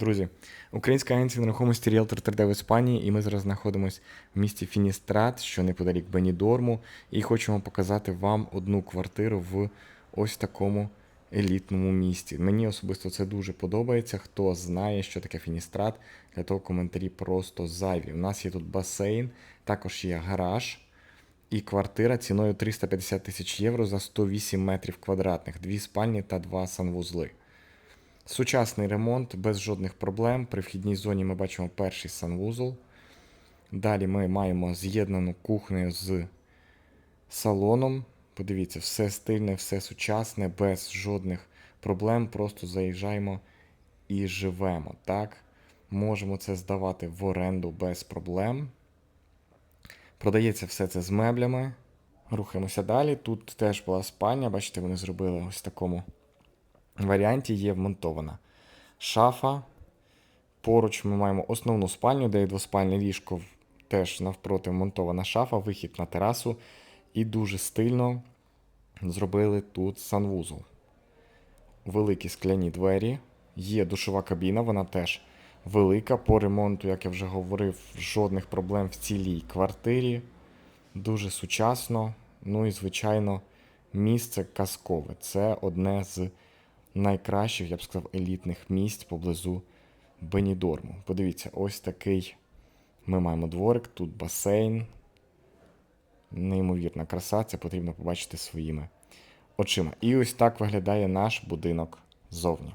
Друзі, українська агенція нерухомості Realtor 3D в Іспанії, і ми зараз знаходимося в місті Фіністрат, що неподалік Бенідорму, і хочемо показати вам одну квартиру в ось такому елітному місті. Мені особисто це дуже подобається. Хто знає, що таке Фіністрат, для того коментарі просто зайві. У нас є тут басейн, також є гараж. І квартира ціною 350 тисяч євро за 108 метрів квадратних, дві спальні та два санвузли. Сучасний ремонт без жодних проблем. При вхідній зоні ми бачимо перший санвузол. Далі ми маємо з'єднану кухню з салоном. Подивіться, все стильне, все сучасне, без жодних проблем. Просто заїжджаємо і живемо. Так? Можемо це здавати в оренду без проблем. Продається все це з меблями. Рухаємося далі. Тут теж була спальня, бачите, вони зробили ось такому варіанті є вмонтована шафа. Поруч ми маємо основну спальню, де є двоспальне ліжко, теж навпроти вмонтована шафа, вихід на терасу. І дуже стильно зробили тут санвузол. Великі скляні двері. Є душова кабіна, вона теж велика. По ремонту, як я вже говорив, жодних проблем в цілій квартирі. Дуже сучасно. Ну і, звичайно, місце казкове. Це одне з найкращих, я б сказав, елітних місць поблизу Бенідорму. Подивіться, ось такий ми маємо дворик, тут басейн. Неймовірна краса, це потрібно побачити своїми очима. І ось так виглядає наш будинок ззовні.